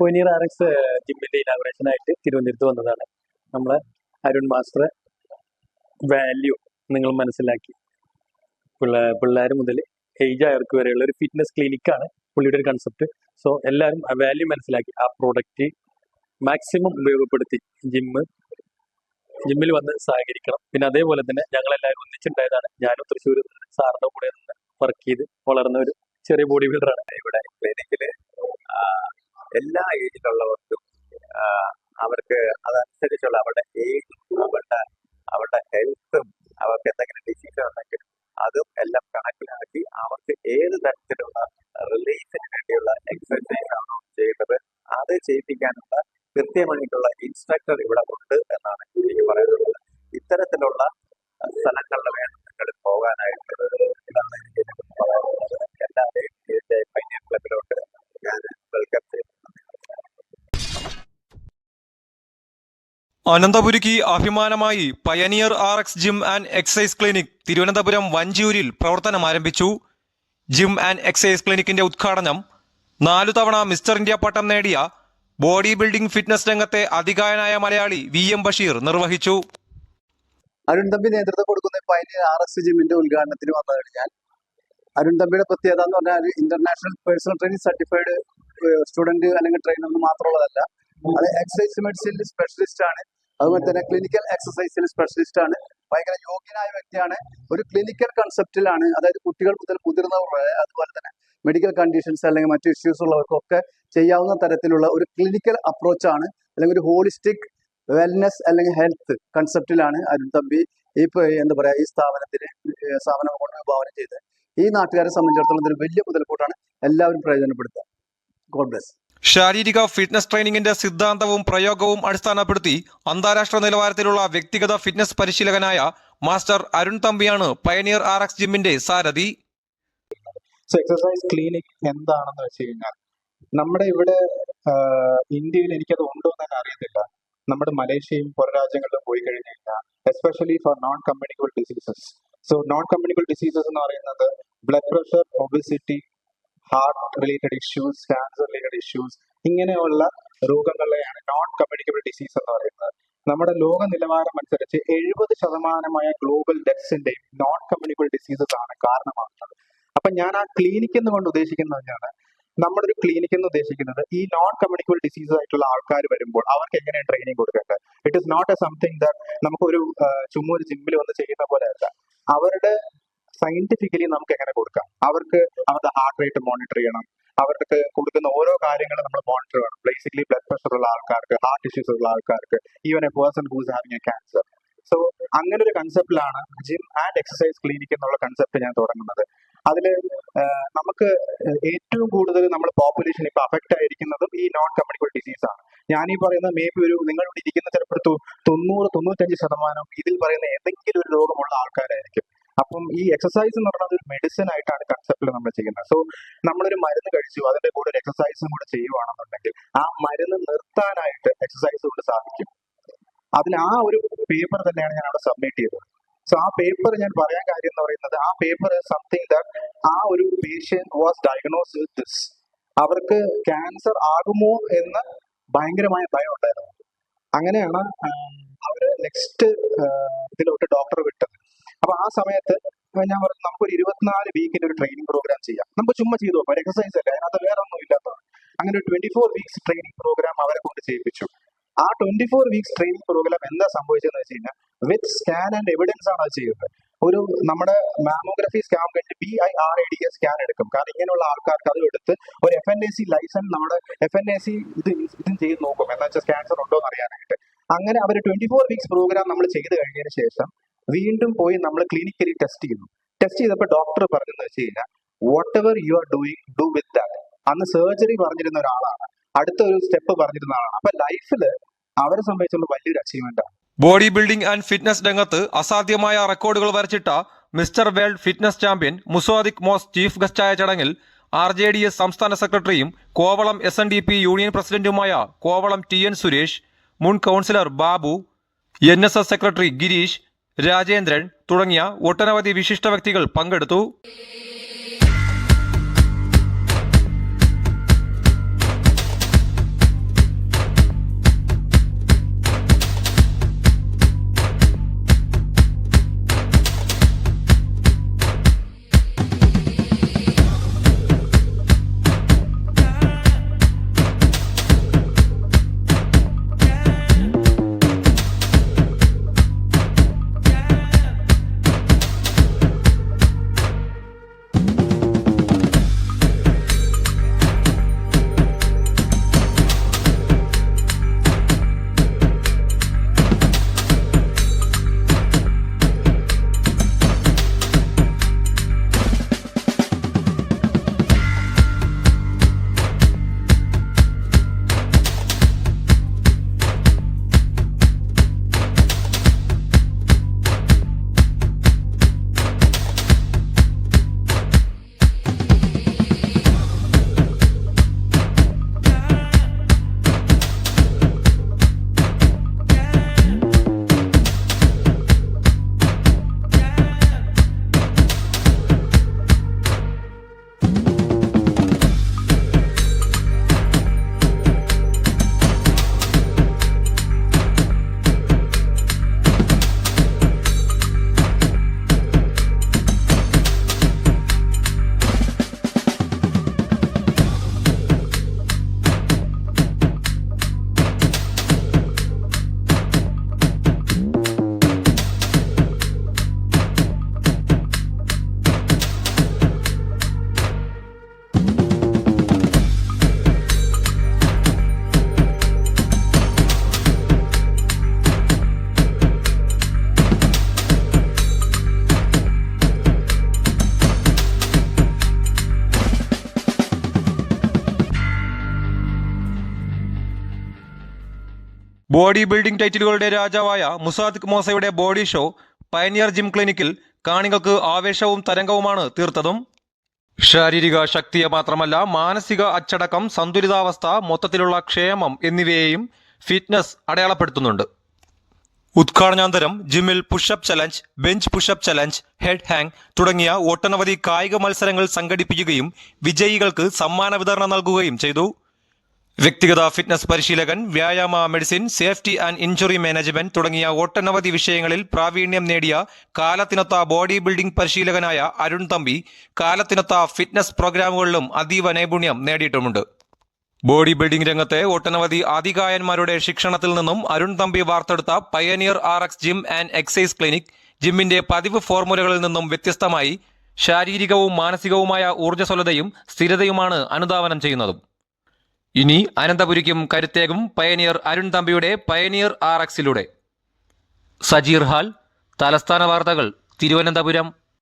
പൊനീർ R X ജിമ്മിന്റെ inauguration ആയിട്ട് തിരുവനന്തപുരത്ത് വന്നതാണ്. നമ്മളെ അരുൺ മാസ്റ്റർ വാല്യൂ നിങ്ങൾ മനസ്സിലാക്കി. പിള്ളേ പിള്ളേർ മുതൽ ഏജ് ആയവർക്ക് വരെയുള്ള ഒരു ഫിറ്റ്നസ് ക്ലിനിക്കാണ് പുള്ളിയുടെ ഒരു കൺസെപ്റ്റ് സോ എല്ലാവരും ആ വാല്യൂ മനസ്സിലാക്കി. ആ പ്രോഡക്റ്റ് മാക്സിമം ഉപയോഗപ്പെടുത്തി ജിമ്മ് ജിമ്മിൽ വന്ന് സഹകരിക്കണം. പിന്നെ അതേപോലെ തന്നെ ഞങ്ങൾ എല്ലാവരും ഒന്നിച്ചുണ്ടായതാണ്. ഞാനും തൃശ്ശൂർ സാറിന്റെ കൂടെ നിന്ന് വർക്ക് ചെയ്ത് വളർന്ന ഒരു ചെറിയ ബോഡി ബിൽഡറാണ് ഇവിടെ ക്ലിനിക്കിൽ ആ, എല്ലാ ഏജിലുള്ളവർക്കും അവർക്ക് അതനുസരിച്ചുള്ള അവരുടെ ഏജ് അവരുടെ അവരുടെ ഹെൽത്തും അവർക്ക് എന്തെങ്കിലും ഡിസീസ് ഉണ്ടെങ്കിൽ അതും എല്ലാം കണക്കിലാക്കി അവർക്ക് ഏത് തരത്തിലുള്ള റിലീഫിന് വേണ്ടിയുള്ള എക്സസൈസ് ആണോ ചെയ്യേണ്ടത് അത് ചെയ്യിപ്പിക്കാനുള്ള കൃത്യമായിട്ടുള്ള ഇൻസ്ട്രക്ടർ ഇവിടെ ഉണ്ട് എന്നാണ് എനിക്ക് പറയാനുള്ളത് ഇത്തരത്തിലുള്ള സ്ഥലങ്ങളിൽ അനന്തപുരിക്ക് അഭിമാനമായി pioneer R X gym and exercise clinic Thiruvananthapuram വഞ്ചിയൂരിൽ പ്രവർത്തനം ആരംഭിച്ചു. ജിം ആൻഡ് എക്സസൈസ് ക്ലിനിക്കിന്റെ ഉദ്ഘാടനം നാലു തവണ മിസ്റ്റർ ഇന്ത്യ പട്ടം നേടിയ ബോഡി ബിൽഡിംഗ് ഫിറ്റ്നസ് രംഗത്തെ അധികായനായ മലയാളി വി എം ബഷീർ നിർവഹിച്ചു. അരുൺ തമ്പി നേതൃത്വം കൊടുക്കുന്ന പയനിയർ ആർ എക്സ് ജിമ്മിന്റെ ഉദ്ഘാടനത്തിന് വന്നു കഴിഞ്ഞാൽ അരുൺ തമ്പിയുടെ പ്രത്യേകത എന്ന് പറഞ്ഞാൽ international personal training certified student അല്ലെങ്കിൽ ട്രെയിനർ മാത്രമുള്ളതല്ല. അത് എക്സസൈസ് മെഡിസിനിൽ സ്പെഷ്യലിസ്റ്റ് ആണ്. അതുപോലെ തന്നെ ക്ലിനിക്കൽ എക്സസൈസിൽ സ്പെഷ്യലിസ്റ്റ് ആണ്. ഭയങ്കര യോഗ്യനായ വ്യക്തിയാണ്. ഒരു ക്ലിനിക്കൽ കൺസെപ്റ്റിലാണ് അതായത് കുട്ടികൾ മുതൽ മുതിർന്നവർ വരെ അതുപോലെ തന്നെ മെഡിക്കൽ കണ്ടീഷൻസ് അല്ലെങ്കിൽ മറ്റു ഇഷ്യൂസ് ഉള്ളവർക്കൊക്കെ ചെയ്യാവുന്ന തരത്തിലുള്ള ഒരു ക്ലിനിക്കൽ അപ്രോച്ചാണ് അല്ലെങ്കിൽ ഒരു ഹോളിസ്റ്റിക് വെൽനെസ് അല്ലെങ്കിൽ ഹെൽത്ത് കൺസെപ്റ്റിലാണ് അരുൺ തമ്പി ഈ എന്താ പറയുക ഈ സ്ഥാപനത്തിന് സ്ഥാപനം കൊണ്ട് വിഭാവനം ചെയ്ത് ഈ നാട്ടുകാരെ സംബന്ധിച്ചിടത്തോളം വലിയ മുതൽക്കൂട്ടാണ്. എല്ലാവരും പ്രയോജനപ്പെടുത്തുക. ഗോഡ് ബ്ലെസ് ശാരീരിക ഫിറ്റ്നസ് ട്രെയിനിങ്ങിന്റെ സിദ്ധാന്തവും പ്രയോഗവും അടിസ്ഥാനപ്പെടുത്തി അന്താരാഷ്ട്ര നിലവാരത്തിലുള്ള വ്യക്തിഗത ഫിറ്റ്നസ് പരിശീലകനായ മാസ്റ്റർ അരുൺ തമ്പിയാണ് പയനിയർ ആർ എക്സ് ജിമ്മിന്റെ സാരഥി. എക്സസൈസ് ക്ലിനിക് എന്താണെന്ന് വെച്ച് കഴിഞ്ഞാൽ നമ്മുടെ ഇവിടെ ഇന്ത്യയിൽ എനിക്കത് ഉണ്ടോ എന്ന് അറിയത്തില്ല. നമ്മുടെ മലേഷ്യയും പുറ രാജ്യങ്ങളിലും പോയി കഴിഞ്ഞു കഴിഞ്ഞാൽ especially for non communicable diseases so non communicable diseases എന്ന് പറയുന്നത് blood pressure obesity heart related issues cancer related issues ഇങ്ങനെയുള്ള രോഗങ്ങളെയാണ് നോൺ കമ്മ്യൂണിക്കബിൾ ഡിസീസ് എന്ന് പറയുന്നത്. നമ്മുടെ ലോക നിലവാരം അനുസരിച്ച് എഴുപത് ശതമാനമായ ഗ്ലോബൽ ഡെത്ത്സിന്റെയും നോൺ കമ്മ്യൂണിക്കബിൾ ഡിസീസസ് ആണ് കാരണമാകുന്നത്. അപ്പൊ ഞാൻ ആ ക്ലിനിക് എന്നുകൊണ്ട് ഉദ്ദേശിക്കുന്നത് തന്നെയാണ് നമ്മുടെ ഒരു ക്ലിനിക് എന്ന് ഉദ്ദേശിക്കുന്നത് ഈ നോൺ കമ്മ്യൂണിക്കബിൾ ഡിസീസസ് ആയിട്ടുള്ള ആൾക്കാർ വരുമ്പോൾ അവർക്ക് എങ്ങനെ ട്രെയിനിങ് കൊടുക്കേണ്ടത്? It is not a something that നമുക്കൊരു ചുമ്മാ ഒരു ജിമ്മിൽ വന്ന് ചെയ്യുന്ന പോലെ അല്ല. അവരുടെ സയന്റിഫിക്കലി നമുക്ക് എങ്ങനെ കൊടുക്കാം? അവർക്ക് അവരുടെ ഹാർട്ട് റേറ്റ് മോണിറ്റർ ചെയ്യണം. അവർക്ക് കൊടുക്കുന്ന ഓരോ കാര്യങ്ങളും നമ്മൾ മോണിറ്റർ ചെയ്യണം. ബേസിക്കലി ബ്ലഡ് പ്രഷർ ഉള്ള ആൾക്കാർക്ക് ഹാർട്ട് ഇഷ്യൂസ് ഉള്ള ആൾക്കാർക്ക് even a person who's having a cancer so അങ്ങനെ ഒരു കൺസെപ്റ്റിലാണ് ജിം ആൻഡ് എക്സസൈസ് ക്ലിനിക് എന്നുള്ള കൺസെപ്റ്റ് ഞാൻ തുടങ്ങുന്നത്. അതിൽ നമുക്ക് ഏറ്റവും കൂടുതൽ നമ്മൾ പോപ്പുലേഷൻ ഇപ്പൊ അഫക്റ്റ് ആയിരിക്കുന്നതും ഈ നോൺ കമ്മ്യൂണിക്കബിൾ ഡിസീസ് ആണ്. ഞാൻ ഈ പറയുന്ന മേ ബി ഒരു നിങ്ങൾ ഇവിടെ ഇരിക്കുന്ന ചിലപ്പോൾ തൊണ്ണൂറ് തൊണ്ണൂറ്റഞ്ച് ശതമാനം ഇതിൽ പറയുന്ന ഏതെങ്കിലും ഒരു രോഗമുള്ള ആൾക്കാരായിരിക്കും. അപ്പം ഈ എക്സസൈസ് എന്ന് പറഞ്ഞാൽ ഒരു മെഡിസിൻ ആയിട്ടാണ് കൺസെപ്റ്റിൽ നമ്മൾ ചെയ്യുന്നത്. സോ നമ്മളൊരു മരുന്ന് കഴിച്ചു അതിന്റെ കൂടെ ഒരു എക്സസൈസും കൂടെ ചെയ്യുവാണെന്നുണ്ടെങ്കിൽ ആ മരുന്ന് നിർത്താനായിട്ട് എക്സസൈസ് കൊണ്ട് സാധിക്കും. അതിൽ ആ ഒരു പേപ്പർ തന്നെയാണ് ഞാൻ അവിടെ സബ്മിറ്റ് ചെയ്തത്. സോ ആ പേപ്പർ ഞാൻ പറയാൻ കാര്യം എന്ന് പറയുന്നത് ആ പേപ്പർ സംതിങ് ദാറ്റ് ആ ഒരു patient was diagnose with this അവർക്ക് ക്യാൻസർ ആകുമോ എന്ന് ഭയങ്കരമായ ഭയം ഉണ്ടായിരുന്നു. അങ്ങനെയാണ് അവർ നെക്സ്റ്റ് ഇതിലോട്ട് ഡോക്ടർ വിട്ടത്. അപ്പൊ ആ സമയത്ത് ഞാൻ പറഞ്ഞു നമുക്കൊരു ഇരുപത്തിനാല് വീക്കിന്റെ ഒരു ട്രെയിനിങ് പ്രോഗ്രാം ചെയ്യാം. നമുക്ക് ചുമ്മാ ചെയ്തു നോക്കാം. എക്സസൈസ് അല്ല അതിനകത്ത് വേറെ ഒന്നും ഇല്ലാത്തതാണ്. അങ്ങനെ twenty four weeks training programme അവരെ കൊണ്ട് ചെയ്യിപ്പിച്ചു. ആ twenty four weeks training programme എന്താ സംഭവിച്ചതെന്ന് വെച്ച് കഴിഞ്ഞാൽ വിത്ത് സ്കാൻ ആൻഡ് എവിഡൻസ് ആണ് അത് ചെയ്യുന്നത്. ഒരു നമ്മുടെ മാമോഗ്രഫി സ്കാൻ കഴിഞ്ഞ് B I R A D A scan എടുക്കും. കാരണം ഇങ്ങനെയുള്ള ആൾക്കാർക്ക് അത് എടുത്ത് ഒരു F N A C licence നമ്മുടെ എഫ് എൻ എ സി ഇത് ഇതും ചെയ്ത് നോക്കും. എന്താ വെച്ചാൽ ക്യാൻസർ ഉണ്ടോ എന്ന് അറിയാനായിട്ട്. അങ്ങനെ അവർ ട്വന്റി ഫോർ വീക്സ് പ്രോഗ്രാം നമ്മൾ ചെയ്ത് കഴിഞ്ഞതിന് ശേഷം വീണ്ടും പോയി നമ്മൾ ക്ലിനിക്കലി ടെസ്റ്റ് ചെയ്യുന്നു. ടെസ്റ്റ് ചെയ്തപ്പോൾ ഡോക്ടർ പറഞ്ഞെന്ന് വെച്ച് കഴിഞ്ഞാൽ whatever you are doing do with that അന്ന് സർജറി പറഞ്ഞിരുന്ന ഒരാളാണ്. അടുത്ത ഒരു സ്റ്റെപ്പ് പറഞ്ഞിരുന്ന ആളാണ്. അപ്പൊ ലൈഫിൽ അവരെ സംബന്ധിച്ചുള്ള വലിയൊരു അച്ചീവ്മെന്റ് ആണ്. ബോഡി ബിൽഡിംഗ് ആൻഡ് ഫിറ്റ്നസ് രംഗത്ത് അസാധ്യമായ റെക്കോർഡുകൾ വരച്ചിട്ട mister world fitness champion Musadiq MOS chief ഗസ്റ്റായ ചടങ്ങിൽ ആർ ജെ ഡി എസ് സംസ്ഥാന സെക്രട്ടറിയും Kovalam S N D P union പ്രസിഡന്റുമായ കോവളം ടി എൻ സുരേഷ് മുൻ councillor Babu N S S secretary Girish Rajendran തുടങ്ങിയ ഒട്ടനവധി വിശിഷ്ട വ്യക്തികൾ പങ്കെടുത്തു. ബോഡി ബിൽഡിംഗ് ടൈറ്റിലുകളുടെ രാജാവായ മുസാദ് മോസയുടെ ബോഡി ഷോ പയനിയർ ജിം ക്ലിനിക്കിൽ കാണികൾക്ക് ആവേശവും തരംഗവുമാണ് തീർത്തതും. ശാരീരിക ശക്തിയെ മാത്രമല്ല മാനസിക അച്ചടക്കം സന്തുലിതാവസ്ഥ മൊത്തത്തിലുള്ള ക്ഷേമം എന്നിവയെയും ഫിറ്റ്നസ് അടയാളപ്പെടുത്തുന്നുണ്ട്. ഉദ്ഘാടനാന്തരം ജിമ്മിൽ pushup challenge bench pushup challenge head hang തുടങ്ങിയ ഒട്ടനവധി കായിക മത്സരങ്ങൾ സംഘടിപ്പിക്കുകയും വിജയികൾക്ക് സമ്മാന വിതരണം നൽകുകയും ചെയ്തു. വ്യക്തിഗത ഫിറ്റ്നസ് പരിശീലകൻ വ്യായാമ medicine safety and injury management തുടങ്ങിയ ഒട്ടനവധി വിഷയങ്ങളിൽ പ്രാവീണ്യം നേടിയ കാലത്തിനൊത്ത ബോഡി ബിൽഡിംഗ് പരിശീലകനായ അരുൺ തമ്പി കാലത്തിനൊത്ത ഫിറ്റ്നസ് പ്രോഗ്രാമുകളിലും അതീവ നൈപുണ്യം നേടിയിട്ടുമുണ്ട്. ബോഡി ബിൽഡിംഗ് രംഗത്തെ ഒട്ടനവധി ആധികായന്മാരുടെ ശിക്ഷണത്തിൽ നിന്നും Arun Thampi വാർത്തെടുത്ത pioneer R X gym and exercise clinic ജിമ്മിന്റെ പതിവ് ഫോർമുലകളിൽ നിന്നും വ്യത്യസ്തമായി ശാരീരികവും മാനസികവുമായ ഊർജസ്വലതയും സ്ഥിരതയുമാണ് അനുധാവനം ചെയ്യുന്നതും. ഇനി അനന്തപുരിക്കും കരുത്തേകും പയനിയർ അരുൺ തമ്പിയുടെ പയനിയർ ആർ എക്സിലൂടെ. സജീർ ഹാൽ തലസ്ഥാന വാർത്തകൾ തിരുവനന്തപുരം.